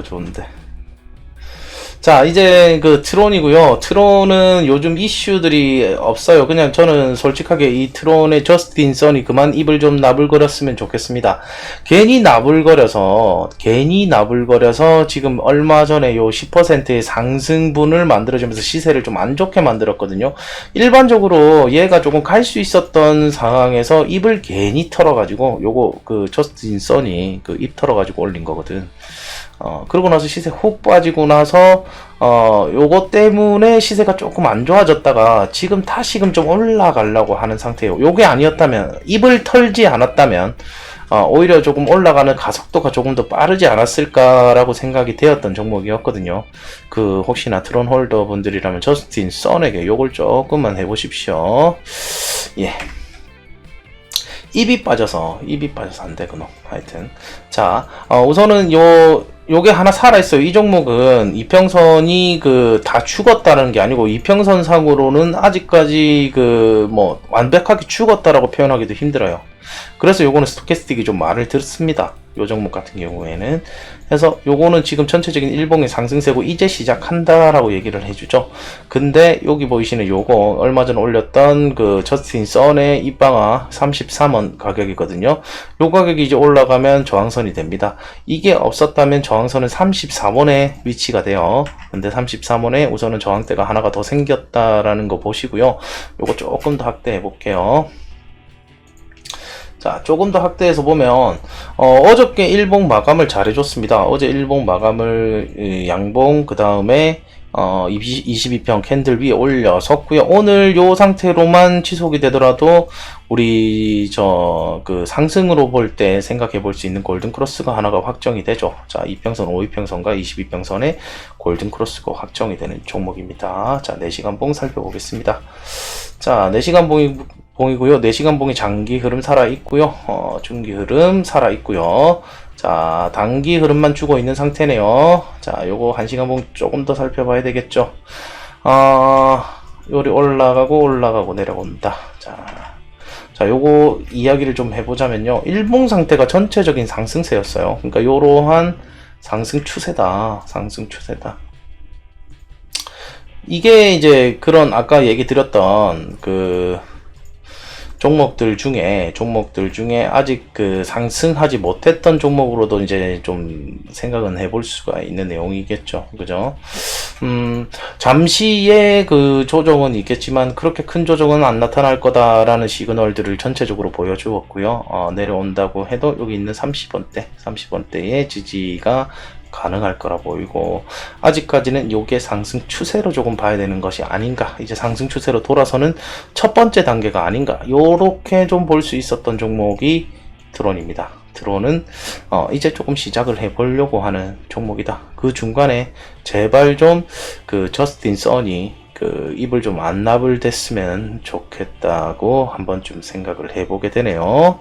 거 좋은데. 자, 이제 그 트론이고요. 트론은 요즘 이슈들이 없어요. 그냥 저는 솔직하게 이 트론의 저스틴 선이 그만 입을 좀 나불거렸으면 좋겠습니다. 괜히 나불거려서, 괜히 나불거려서 지금 얼마 전에 요 10%의 상승분을 만들어주면서 시세를 좀 안 좋게 만들었거든요. 일반적으로 얘가 조금 갈 수 있었던 상황에서 입을 괜히 털어가지고 요거 그 저스틴 선이 그 입 털어가지고 올린 거거든. 어, 그러고 나서 시세 훅 빠지고 나서, 어, 요거 때문에 시세가 조금 안 좋아졌다가 지금 다시금 좀 올라가려고 하는 상태예요. 요게 아니었다면, 입을 털지 않았다면, 어, 오히려 조금 올라가는 가속도가 조금 더 빠르지 않았을까라고 생각이 되었던 종목이었거든요. 그, 혹시나 트론 홀더 분들이라면 저스틴 썬에게 요걸 조금만 해보십시오. 예. 입이 빠져서 입이 빠져서 안 되구나 하여튼 자 어, 우선은 요 요게 하나 살아있어요. 이 종목은 이평선이 그 다 죽었다는 게 아니고 이평선 상으로는 아직까지 그 뭐 완벽하게 죽었다라고 표현하기도 힘들어요. 그래서 요거는 스토캐스틱이 좀 말을 듣습니다 요 종목 같은 경우에는 그래서 요거는 지금 전체적인 일봉의 상승세고 이제 시작한다라고 얘기를 해주죠. 근데 여기 보이시는 요거 얼마 전 올렸던 그 저스틴 썬의 입방아 33원 가격이거든요. 요 가격이 이제 올라가면 저항선이 됩니다. 이게 없었다면 저항선은 34원에 위치가 돼요. 근데 33원에 우선은 저항대가 하나가 더 생겼다라는 거 보시고요. 요거 조금 더 확대해 볼게요. 자, 조금 더 확대해서 보면, 어, 저께 일봉 마감을 잘 해줬습니다. 어제 일봉 마감을, 이, 양봉, 그 다음에, 어, 20, 22평 캔들 위에 올려섰고요. 오늘 요 상태로만 지속이 되더라도, 우리, 저, 그, 상승으로 볼 때 생각해 볼 수 있는 골든 크로스가 하나가 확정이 되죠. 자, 2평선, 5위평선과 22평선의 골든 크로스가 확정이 되는 종목입니다. 자, 4시간 봉 살펴보겠습니다. 자, 4시간 봉이, 봉이고요. 4시간 봉이 장기 흐름 살아 있고요. 어, 중기 흐름 살아 있고요. 자, 단기 흐름만 주고 있는 상태네요. 자, 요거 1시간 봉 조금 더 살펴봐야 되겠죠. 어, 요리 올라가고 올라가고 내려온다. 자, 자, 요거 이야기를 좀 해보자면요. 일봉 상태가 전체적인 상승세였어요. 그러니까 요러한 상승 추세다. 상승 추세다. 이게 이제 그런 아까 얘기 드렸던 그 종목들 중에 종목들 중에 아직 그 상승하지 못했던 종목으로도 이제 좀 생각은 해볼 수가 있는 내용이겠죠. 그죠? 음, 잠시의 그 조정은 있겠지만 그렇게 큰 조정은 안 나타날 거다라는 시그널들을 전체적으로 보여주었고요. 어, 내려온다고 해도 여기 있는 30원대, 30원대의 지지가 가능할 거라 보이고 아직까지는 요게 상승 추세로 조금 봐야 되는 것이 아닌가. 이제 상승 추세로 돌아서는 첫 번째 단계가 아닌가. 요렇게 좀 볼 수 있었던 종목이 드론입니다. 드론은 어 이제 조금 시작을 해 보려고 하는 종목이다. 그 중간에 제발 좀 그 저스틴 써니 그 입을 좀 안 나불댔으면 좋겠다고 한번 좀 생각을 해보게 되네요